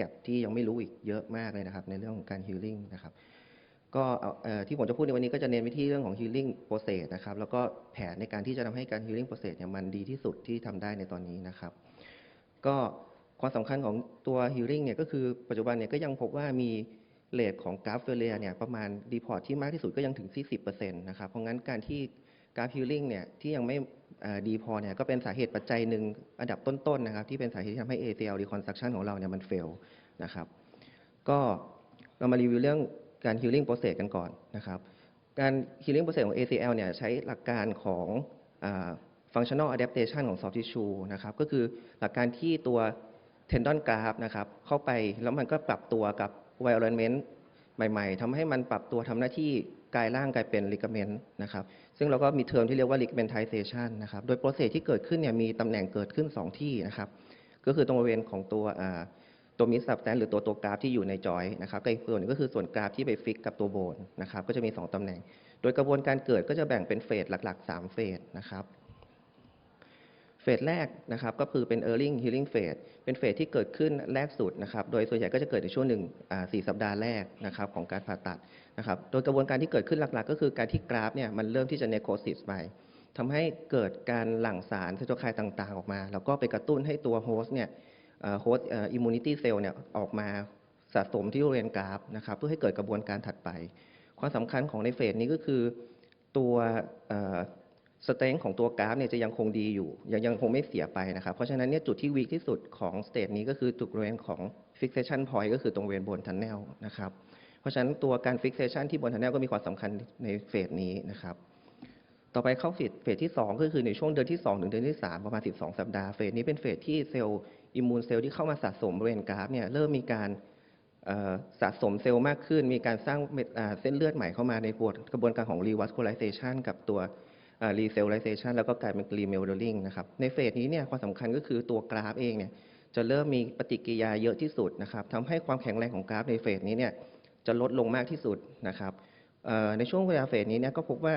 แกลบที่ยังไม่รู้อีกเยอะมากเลยนะครับ ในเรื่องของการ healing นะครับก็ที่ผมจะพูดในวันนี้ก็จะเน้นไปที่เรื่องของ healing process นะครับ แล้วก็แผนในการที่จะทำให้การ healing process เนี่ยมันดีที่สุดที่ทำได้ในตอนนี้นะครับ ก็ความสำคัญของตัว healing เนี่ยก็คือปัจจุบันเนี่ยก็ยังพบว่ามีเรทของกราฟเฟลเลียเนี่ยประมาณดีพอร์ตที่มากที่สุดก็ยังถึงที่10%นะครับ เพราะงั้นการที่กราฟ healing เนี่ยที่ยังไม่ ดีพอเนี่ยก็เป็นสาเหตุปัจจัยหนึ่งอันดับต้นๆนะครับที่เป็นสาเหตุที่ทำให้ ACL reconstruction ของเราเนี่ยมัน fail นะครับก็เรามารีวิวเรื่องการ healing process กันก่อนนะครับการ healing process ของ ACL เนี่ยใช้หลักการของอ functional adaptation ของ soft tissue นะครับก็คือหลักการที่ตัว tendon graft นะครับเข้าไปแล้วมันก็ปรับตัวกับ environment ใหม่ ๆทำให้มันปรับตัวทำหน้าที่ กลายร่างกลายเป็นลิกเมนต์นะครับ ซึ่งเราก็มีเทอมที่เรียกว่าลิกเมนไทเซชันนะครับ โดยโปรเซสที่เกิดขึ้นเนี่ยมีตำแหน่งเกิดขึ้น 2 ที่นะครับ ก็คือตรงบริเวณของตัวตัวมิสซับแตนหรือตัวตัวกราฟที่อยู่ในจอยนะครับกับอีกส่วนนึงก็คือส่วนกราฟที่ไปฟิกกับตัวโบนนะครับ ก็จะมี 2 ตำแหน่ง โดยกระบวนการเกิดก็จะแบ่งเป็นเฟสหลัก ๆ 3 เฟสนะครับ เฟสแรกนะครับก็คือเป็น early healing phase เป็นเฟสที่เกิดขึ้นแรกสุดนะครับโดยส่วนใหญ่ก็จะเกิดในช่วงหนึ่งสี่สัปดาห์แรกนะครับของการผ่าตัดนะครับโดยกระบวนการที่เกิดขึ้นหลักๆ ก็คือการที่กราฟเนี่ยมันเริ่มที่จะ necrosis ไปทำให้เกิดการหลั่งสารไซโตไคน์ต่างๆ ออกมา แล้วก็ไปกระตุ้นให้ตัวโฮสต์เนี่ยโฮสต์อิมมูนิตี้เซลล์เนี่ยออกมาสะสมที่บริเวณกราฟนะครับเพื่อให้เกิดกระบวนการถัดไป ความสำคัญของในเฟสนี้ก็คือตัว สเตนของตัวกราฟเนี่ยจะยังคงดีอยู่ ยังยังคงไม่เสียไปนะครับ เพราะฉะนั้นเนี่ยจุดที่วีคที่สุดของสเตจนี้ก็คือจุดบริเวณของ fixation point ก็คือตรงบริเวณบนทันแนลนะครับ เพราะฉะนั้นตัวการ fixation ที่บนทันแนลก็มีความสำคัญในเฟสนี้นะครับ ต่อไปเข้าเฟสเฟสที่ 2 ก็คือในช่วงเดือนที่ 2 ถึงเดือนที่ 3 ประมาณ 12 สัปดาห์ เฟสนี้เป็นเฟสที่เซลล์อิมมูนเซลล์ที่เข้ามาสะสมบริเวณกราฟเนี่ยเริ่มมีการสะสมเซลล์มากขึ้น มีการสร้างเส้นเลือดใหม่เข้ามาในกระบวนกระบวนการของ revascularization กับตัว อ่า recellulization แล้วก็กลายเป็น remodeling นะครับ ในเฟสนี้เนี่ยความสำคัญก็คือตัวกราฟเองเนี่ยจะเริ่มมีปฏิกิริยาเยอะที่สุดนะครับทำให้ความแข็งแรงของกราฟในเฟสนี้เนี่ยจะลดลงมากที่สุดนะครับในช่วงเวลาเฟสนี้เนี่ยก็พบว่า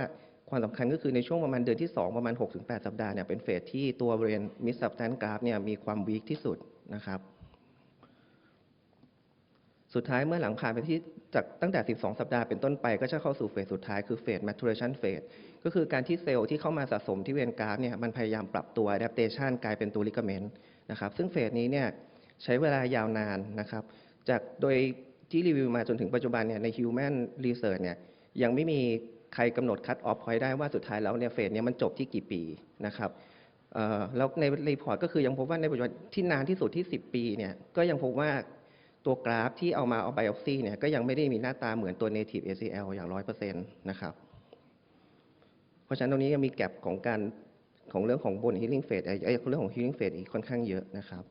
ความสำคัญก็คือในช่วงประมาณเดือนที่ 2 ประมาณ 6-8 สัปดาห์เนี่ยเป็นเฟสที่ตัวบริเวณมิดซับแตนกราฟเนี่ยมีความวีคที่สุดนะครับ สุดท้ายเมื่อหลังผ่านไปที่จากตั้งแต่ 12 สัปดาห์เป็นต้นไปก็จะเข้าสู่เฟสสุดท้ายคือเฟส maturation phase ก็คือการที่เซลล์ที่เข้ามาสะสมที่เวณกราฟเนี่ยมันพยายามปรับตัว adaptation กลายเป็นตัว ligament นะครับซึ่งเฟสนี้เนี่ยใช้เวลายาวนานนะครับจากโดยที่รีวิวมาจนถึงปัจจุบันเนี่ยใน human research เนี่ยยังไม่มีใครกำหนด cut off point ได้ว่าสุดท้ายแล้วเนี่ยเฟสเนี้มันจบที่กี่ปีนะครับแล้วในรีพอร์ตก็คือยังพบว่าในปัจจุบันที่นานที่สุดที่ 10 ปีเนี่ยก็ยังพบว่าตัวกราฟที่เอามาเอาไบออ p ซีเนี่ยก็ยังไม่ได้มีหน้าตาเหมือนตัว native ACL อย่าง 100%นะครับ ราะฉะนั้นตรงนี้ยังมีแกลบของการของเรื่องของบน healing phase เอ่อเอ้เรื่องของ healing phase อีกค่อนข้างเยอะนะครับ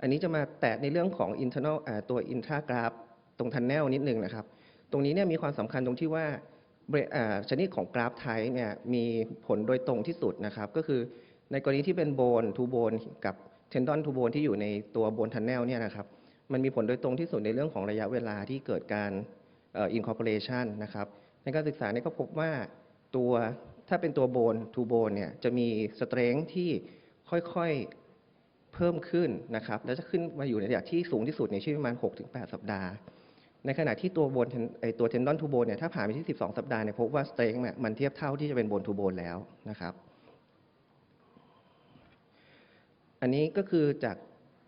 อันนี้จะมาแตะในเรื่องของ internal อ่าตัว intragraph ตรง tunnel นิดนึงนะครับ ตรงนี้เนี่ยมีความสำคัญตรงที่ว่าชนิดของกราฟไทป์เนี่ยมีผลโดยตรงที่สุดนะครับ ก็คือในกรณีที่เป็นโบนทูโบนกับเทนดอนทูโบนที่อยู่ในตัวโบนทันแนลเนี่ยนะครับมันมีผลโดยตรงที่สุดในเรื่องของระยะเวลาที่เกิดการอ่อ incorporation นะครับในการศึกษาเนี่ยก็พบว่าตัว ถ้าเป็นตัวโบนทูโบนเนี่ยจะมีสเตร n งที่ค่อยๆเพิ่มขึ้นนะครับ แล้วจะขึ้นมาอยู่ในระดับที่สูงที่สุดในช่วงประมาณ 6-8 สัปดาห์ ในขณะที่ตัวโบนไอตัวเทนดอนทูโบนเนี่ยถ้าผ่านไปที่ 12 สัปดาห์เนี่ยพบว่าสเตร n งเนี่ยมันเทียบเท่าที่จะเป็นโบนทูโบนแล้วนะครับอันนี้ก็คือจาก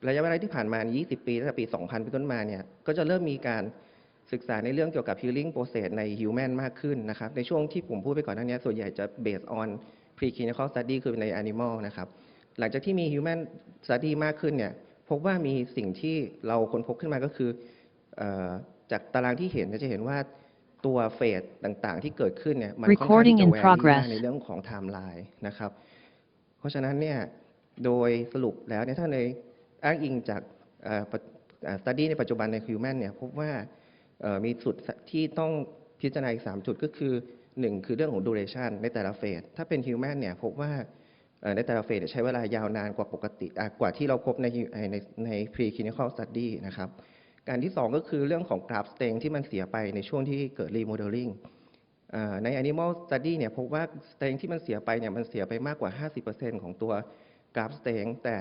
ระยะเวลาที่ผ่านมา 20 ปีตั้งแต่ปี 2000 เป็นต้นมาเนี่ย ก็จะเริ่มมีการ ศึกษาในเรื่องเกี่ยวกับ healing process ใน human มากขึ้นนะครับ ในช่วงที่ผมพูดไปก่อนหน้านี้ส่วนใหญ่จะ based on preclinical study คือใน animal นะครับ หลังจากที่มี human study มากขึ้นเนี่ย พบว่ามีสิ่งที่เราค้นพบขึ้นมาก็คือเอ่อจากตารางที่เห็นเนี่ยจะเห็นว่าตัวเฟสต่างๆ ที่เกิดขึ้นเนี่ยมันค่อนข้าง Recording ที่จะ in แวรี่ progress มากในเรื่องของ timeline นะครับ เพราะฉะนั้นเนี่ยโดยสรุปแล้วเนี่ยถ้าในอ้างอิงจากสตัดดี้ในปัจจุบันใน Human เนี่ยพบว่าเอ่อ มีสุดที่ต้องพิจารณาอีก 3 จุดก็คือ 1 คือเรื่องของ duration ในแต่ละเฟส ถ้าเป็น Human เนี่ยพบว่าในแต่ละเฟสใช้เวลายาวนานกว่าปกติกว่าที่เราพบในในในใน preclinical study นะครับ การที่ 2 ก็คือเรื่องของกราฟสเตงที่มันเสียไปในช่วงที่เกิด remodeling อ่าใน Animal Study เนี่ยพบว่าสเตงที่มันเสียไปเนี่ยมันเสียไปมากกว่า 50%ของตัวกราฟสเตงแต่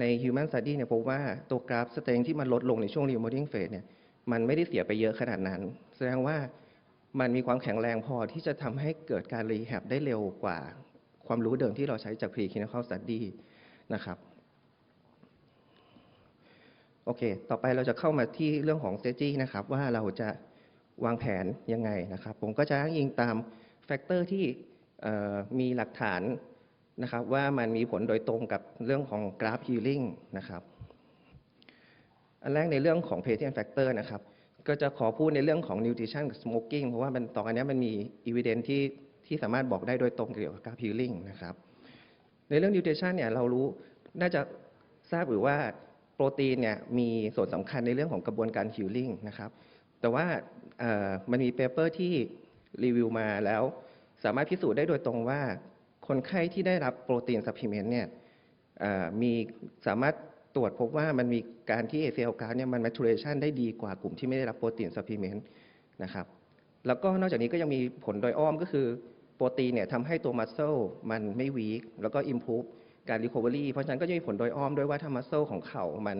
ใน human study เนี่ยพบว่าตัวกราฟ strength ที่มันลดลงในช่วง remodeling phase เนี่ย มันไม่ได้เสียไปเยอะขนาดนั้น แสดงว่ามันมีความแข็งแรงพอที่จะทำให้เกิดการ rehab ได้เร็วกว่าความรู้เดิมที่เราใช้จาก preclinical study นะครับโอเค ต่อไปเราจะเข้ามาที่เรื่องของ strategy นะครับว่าเราจะวางแผนยังไงนะครับ ผมก็จะอ้างอิงตามแฟกเตอร์ที่มีหลักฐานนะครับว่ามันมีผลโดยตรงกับเรื่องของกราฟ healing นะครับ อันแรกในเรื่องของ patient factor นะครับ ก็จะขอพูดในเรื่องของ nutrition กับ smoking เพราะว่ามันตอนนี้มันมี evidence ที่ที่สามารถบอกได้โดยตรงเกี่ยวกับกาฟ healing นะครับ ในเรื่อง nutrition เนี่ยเรารู้น่าจะทราบหรือว่าโปรตีนเนี่ยมีส่วนสำคัญในเรื่องของกระบวนการ healing นะครับ แต่ว่ามันมีเปเปอร์ที่รีวิวมาแล้ว สามารถพิสูจน์ได้โดยตรงว่า คนไข้ที่ได้รับโปรตีนซัพพลีเมนต์เนี่ยมีสามารถ ตรวจพบว่ามันมีการที่ ACL กราฟเนี่ยมัน maturation ได้ดีกว่ากลุ่มที่ไม่ได้รับโปรตีนซัพพลีเมนต์นะครับ แล้วก็นอกจากนี้ก็ยังมีผลโดยอ้อมก็คือโปรตีนเนี่ยทำให้ตัวมัสเซลมันไม่วีคแล้วก็ improve การ recovery เพราะฉะนั้นก็จะมีผลโดยอ้อมด้วยว่าถ้ามัสเซลของเข่ามัน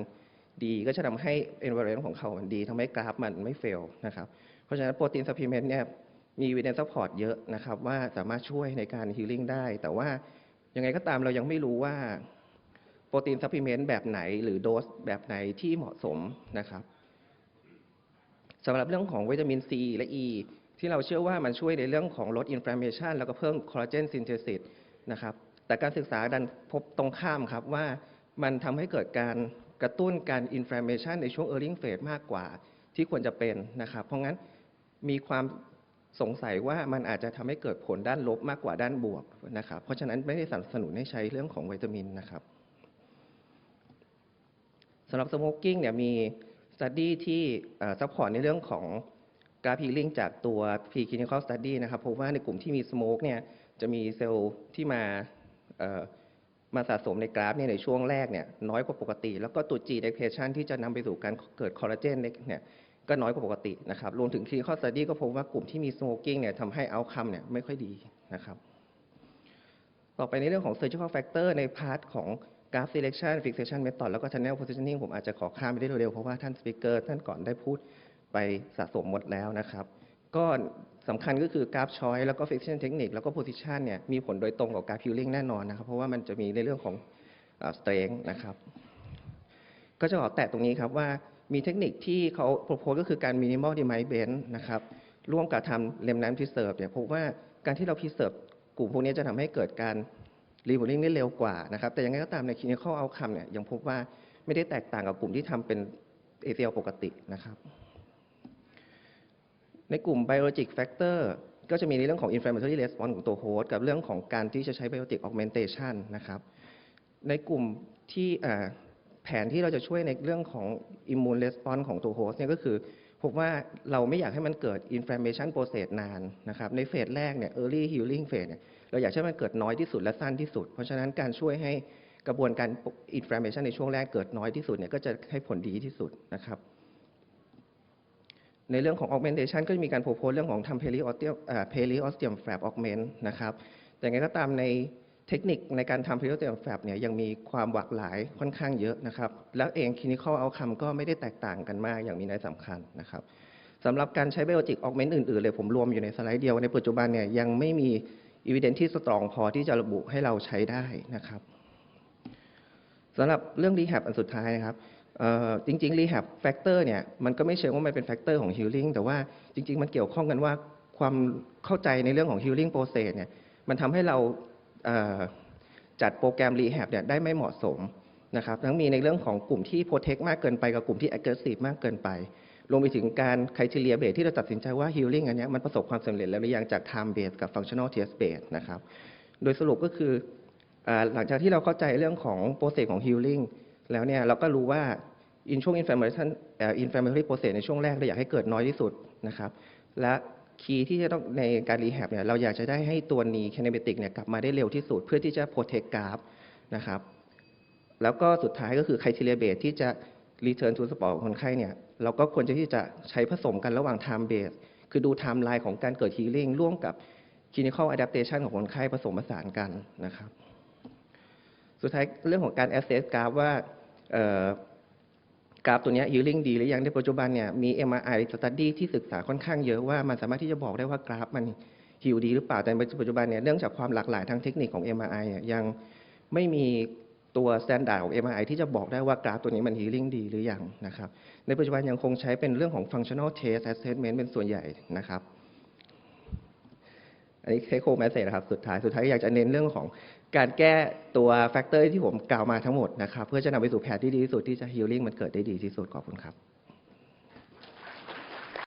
ดีก็จะทำให้ environment ของเข่ามันดีทำให้กราฟมันไม่เฟลนะครับ เพราะฉะนั้นโปรตีนซัพพลีเมนต์เนี่ยมี evidence support เยอะนะครับว่าสามารถช่วยในการ healing ได้ แต่ว่ายังไงก็ตามเรายังไม่รู้ว่า โปรตีนซัพพลีเมนต์แบบไหน หรือโดสแบบไหนที่เหมาะสมนะครับสำหรับเรื่องของวิตามินซีและ E ที่เราเชื่อว่ามันช่วยในเรื่องของลดอินฟลามเมชันแล้วก็เพิ่มคอลลาเจนซินเทซิสนะครับแต่การศึกษาดันพบตรงข้ามครับว่ามันทำให้เกิดการกระตุ้นการอินฟลามเมชันในช่วง early phase มากกว่าที่ควรจะเป็นนะครับ เพราะงั้นมีความสงสัยว่ามันอาจจะทำให้เกิดผลด้านลบมากกว่าด้านบวกนะครับ เพราะฉะนั้นไม่ได้สนับสนุนให้ใช้เรื่องของวิตามินนะครับ สำหรับ smoking เนี่ยมี study ที่ซัพพอร์ตในเรื่องของกราฟ healing จากตัว preclinical study นะครับพบว่าในกลุ่มที่มี smoke เนี่ยจะมีเซลล์ที่มามาสะสมในกราฟเนี่ยในช่วงแรกเนี่ยน้อยกว่าปกติ แล้วก็ตัว G degradation ที่จะนำไปสู่การเกิดคอลลาเจนเนี่ยก็น้อยกว่าปกตินะครับรวมถึง clinical study ก็พบว่ากลุ่มที่มี smoking เนี่ยทำให้ outcome เนี่ยไม่ค่อยดีนะครับ ต่อไปในเรื่องของ surgical factor ในพาร์ทของ graph selection fixation method แล้วก็ channel positioning ผมอาจจะขอข้ามไปได้เร็วๆ เพราะว่าท่าน speaker ท่านก่อนได้พูดไปสะสมหมดแล้วนะครับ ก็สำคัญก็คือ graph choice แล้วก็ fixation technique แล้วก็ position เนี่ยมีผลโดยตรงกับ graph healing แน่นอนนะครับ เพราะว่ามันจะมีในเรื่องของเอ่อ strength นะครับ ก็จะขอแตะตรงนี้ครับว่ามีเทคนิคที่เขา propose ก็คือการ minimal demise bend นะครับร่วมกับทำ remnant preserve เนี่ยพบว่าการที่เรา preserve กลุ่มพวกนี้จะทำให้เกิดการ remodeling ได้เร็วกว่านะครับ แต่ยังไงก็ตามใน clinical outcome เนี่ยยังพบว่าไม่ได้แตกต่างกับกลุ่มที่ทำเป็น ACL ปกตินะครับ ในกลุ่ม biologic factor ก็จะมีในเรื่องของ inflammatory response ของตัวโฮสต์กับเรื่องของการที่จะใช้ biotic augmentation นะครับ ในกลุ่มที่แผนที่เราจะช่วยในเรื่องของ immune response ของตัวโฮสต์เนี่ยก็คือ พบว่าเราไม่อยากให้มันเกิด inflammation process นานนะครับ ในเฟสแรกเนี่ย early healing phase เนี่ย เราอยากให้มันเกิดน้อยที่สุดและสั้นที่สุด เพราะฉะนั้นการช่วยให้กระบวนการ inflammation ในช่วงแรกเกิดน้อยที่สุดเนี่ยก็จะให้ผลดีที่สุดนะครับ ในเรื่องของ augmentation ก็จะมีการโพสเรื่องของทำ periosteum อ่า periosteum flap augment นะครับ แต่ยังไงก็ตามใน เทคนิคในการทำ periosteum flap เนี่ยยังมีความหลากหลายค่อนข้างเยอะนะครับ แล้วเอง clinical outcome ก็ไม่ได้แตกต่างกันมากอย่างมีนัยสำคัญนะครับสำหรับการใช้ biologic augment อื่นๆเลยผมรวมอยู่ในสไลด์เดียว ในปัจจุบันเนี่ยยังไม่มี evidence ที่ strong พอที่จะระบุให้เราใช้ได้นะครับสำหรับเรื่อง rehab อันสุดท้ายนะครับจริงๆ rehab factor เนี่ยมันก็ไม่เชิงว่ามันเป็น factor ของ healing แต่ว่าจริง ๆ มันเกี่ยวข้องกันว่าความเข้าใจในเรื่องของ healing process เนี่ยมันทำให้เรา จัดโปรแกรม rehab เนี่ยได้ไม่เหมาะสมนะครับทั้งมีในเรื่องของกลุ่มที่ protect มากเกินไปกับกลุ่มที่ aggressive มากเกินไป รวมไปถึงการ criteria base ที่เราตัดสินใจว่า healing อันนี้มันประสบความสำเร็จแล้วหรือยังจาก time base กับ functional test base นะครับ โดยสรุปก็คืออหลังจากที่เราเข้าใจเรื่องของโปรเซสของ healing แล้วเนี่ยเราก็รู้ว่า in ช่วง inflammation เอ่อ inflammatory process ในช่วงแรกเราอยากให้เกิดน้อยที่สุดนะครับ และ คีย์ที่จะต้องในการ rehab เนี่ยเราอยากจะได้ให้ตัวนี้ kinematic เนี่ยกลับมาได้เร็วที่สุดเพื่อที่จะ protect graph นะครับ แล้วก็สุดท้ายก็คือ criteria base ที่จะ return to sport ของคนไข้เนี่ยเราก็ควรจะที่จะใช้ผสมกันระหว่าง time base คือดู timeline ของการเกิด healing ร่วมกับ clinical adaptation ของคนไข้ผสมผสานกันนะครับ สุดท้ายเรื่องของการ assess กราฟว่า กราฟตัวนี้ย healing ดีหรือยังในปัจจุบันเนี่ยมี MRI study ที่ศึกษาค่อนข้างเยอะว่ามันสามารถที่จะบอกได้ว่ากราฟมัน heal ดีหรือเปล่าแต่ในปัจจุบันเนี่ยเนื่องจากความหลากหลายทางเทคนิคของ MRI อะยังไม่มีตัว standard ของ MRI ที่จะบอกได้ว่ากราฟตัวนี้มัน healing ดีหรือยังนะครับในปัจจุบันยังคงใช้เป็นเรื่องของ functional test assessment เป็นส่วนใหญ่นะครับ อันนี้ take home message นะครับสุดท้ายสุดท้ายอยากจะเน้นเรื่องของ การแก้ตัวแฟกเตอร์ที่ผมกล่าวมาทั้งหมดนะครับ เพื่อจะนำไปสู่แผนที่ดีที่สุดที่จะฮีลิ่งมันเกิดได้ดีที่สุดขอบคุณครับ